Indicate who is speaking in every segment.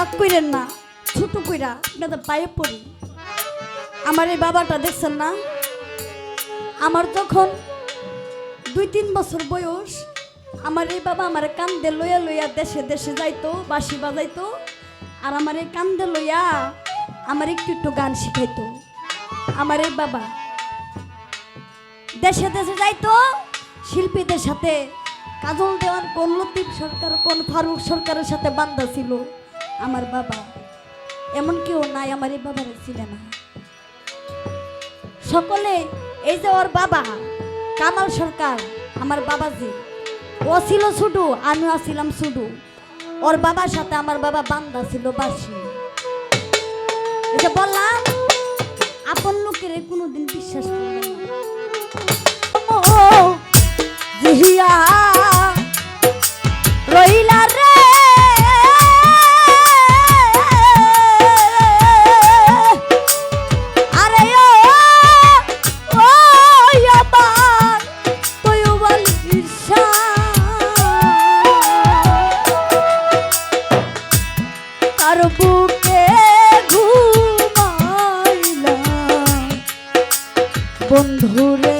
Speaker 1: রাগ কইরেন না, ছোট কইরা আপনাদের পায়ে পড়ি। আমার এই বাবাটা দেখছেন না? আমার যখন দুই তিন বছর বয়স, আমার এই বাবা আমার কান্দে লইয়া লইয়া দেশে দেশে যাইতো, বাঁশি বাজাইতো, আর আমার এই কান্দে লইয়া আমার একটু একটু গান শিখাইতো। আমার এই বাবা দেশে দেশে যাইতো, শিল্পীদের সাথে কাজল দেওয়ান কোন লতিফ সরকার, কোন ফারুক সরকারের সাথে বান্দা ছিল। আমার বাবা। এমন কেউ নাই, আমার এই বাবার ছিল না। সকলে, এই যে ওর বাবা, কামাল সরকার, আমার বাবাজি, ও ছিল ছুডু আমিও ছিলাম ছুডু ওর বাবার সাথে আমার বাবা বান্দা ছিল বাসি বললাম, আপন লোকের কোনোদিন বিশ্বাস করবেন না। ও বন্ধুরে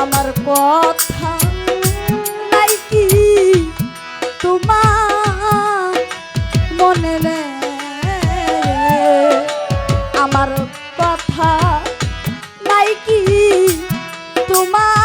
Speaker 1: আমার কথা নাই কি তোমার মনে রে? আমার কথা নাই কি তোমার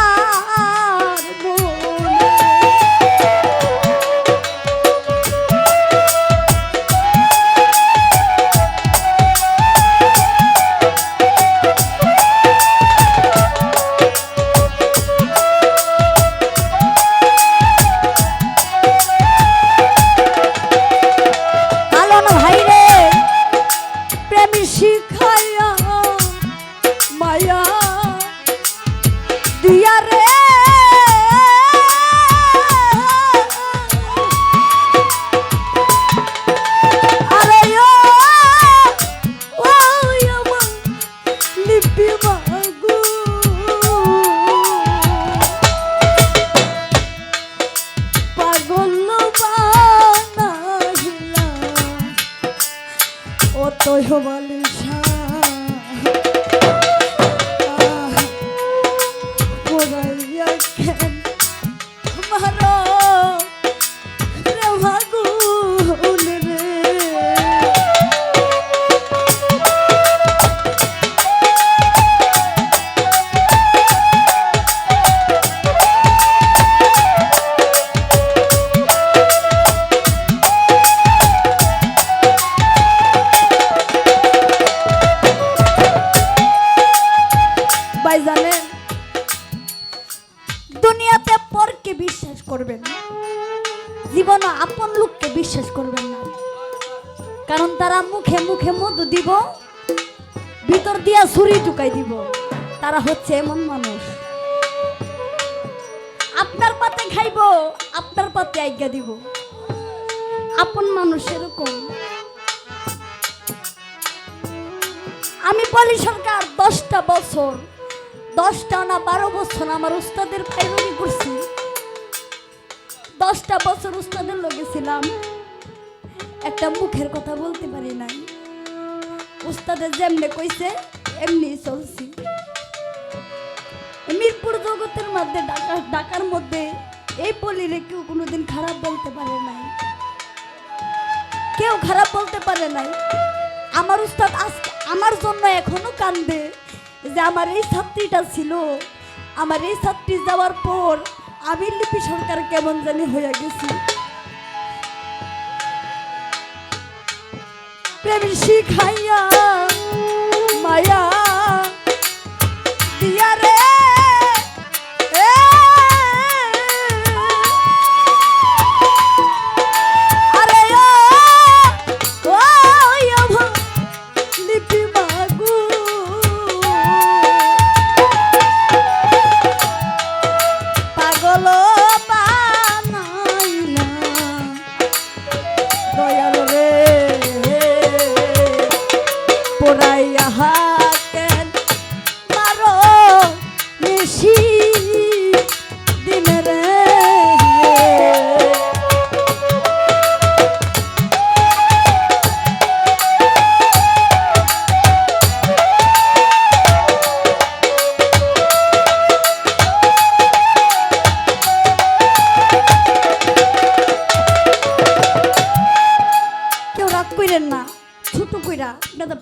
Speaker 1: Hallelujah. জীবন আপন লোককে বিশ্বাস করবেন না। কারণ তারা মুখে মুখে মধু দিব, ভিতর দিয়া ছুরি ঢুকাই দিব। তারা হচ্ছে এমন মানুষ। আপনার পাতে খাইব, আপনার পাতে আজ্ঞা দিব। আপন মানুষ এরকম। আমি বলি, সরকার, দশটা বছর, দশটা না বারো বছর আমার উস্তাদের ফাইরুনি করছি। দশটা বছর উস্তাদের লগে ছিলাম। একটা মুখের কথা বলতে পারি নাই। উস্তাদের যেমনে কইছে এমনি চলছি। মিরপুর জগতের মধ্যে, ঢাকা, ঢাকার মধ্যে এই পলিরে কেউ কোনোদিন খারাপ বলতে পারে নাই। কেউ খারাপ বলতে পারে নাই। আমার উস্তাদ আজকে আমার জন্য এখনও কান্দে যে আমার এই ছাত্রীটা ছিল। আমার এই ছাত্রী যাওয়ার পর আমি লিপি সরকার কেমন জানি হয়ে গেছি। প্রেম শিখাইয়া মায়া দিয়া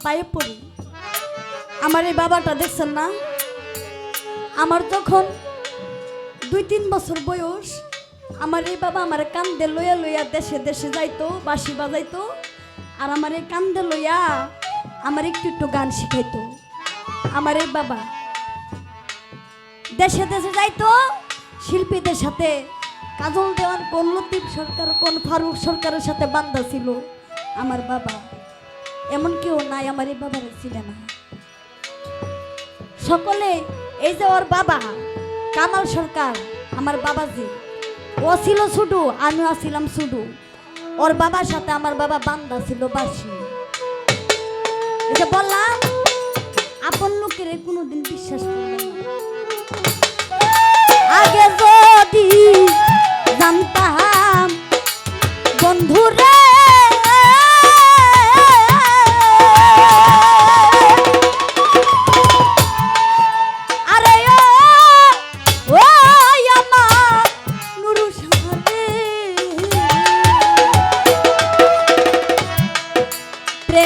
Speaker 1: পায়ে পড়ি। আমার এই বাবাটা দেখছেন না? আমার যখন দুই তিন বছর বয়স, আমার এই বাবা আমার কান্দে লইয়া লইয়া দেশে দেশে যাইতো, বাঁশি বাজাইতো, আর আমার এই কান্দে লইয়া আমার একটু একটু গান শিখাইতো। আমার এই বাবা দেশে দেশে যাইতো, শিল্পীদের সাথে কাজল দেওয়ান কোন লতিফ সরকার, কোন ফারুক সরকারের সাথে বান্ধা ছিল। আমার বাবা এমন কেউ নাই আমার এই বাবার না সকলে, এই যে ওর বাবা, কামাল সরকার, আমার বাবাজি, ও ছিল ছুটু আমিও আছিলাম ছুটু ওর বাবার সাথে আমার বাবা বান্দা ছিল, বাসি। এই বললাম, আপন লোকের কোনোদিন বিশ্বাস আগে যদি জানতাম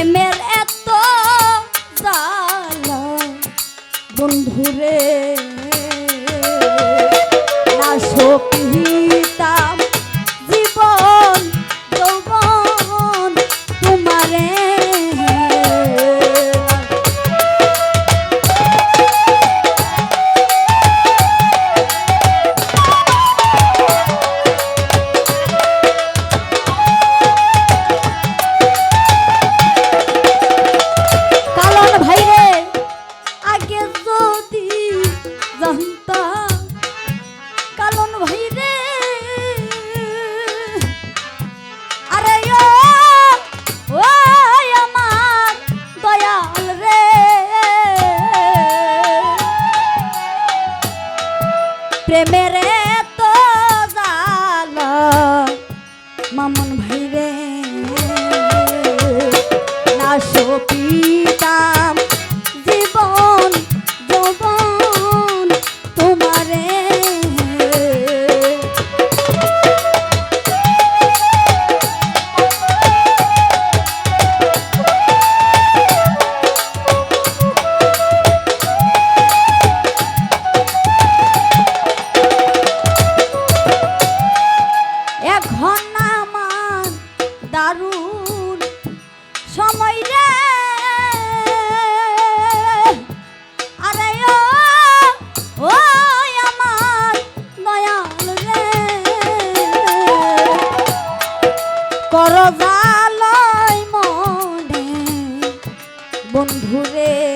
Speaker 1: প্রেমের এত জাল বন্ধুরে যদি জানতাম বন্ধুরে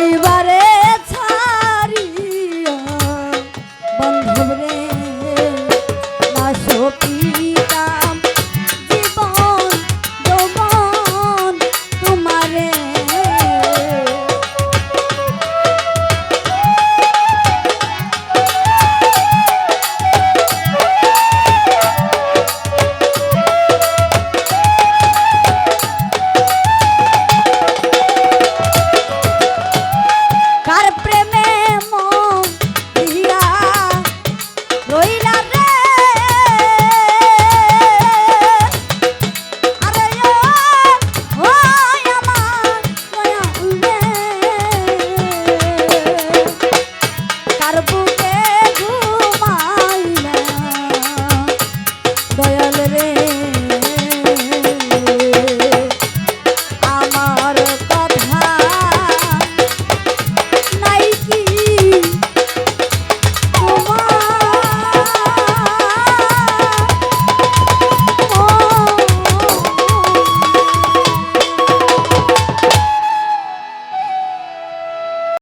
Speaker 1: Alba.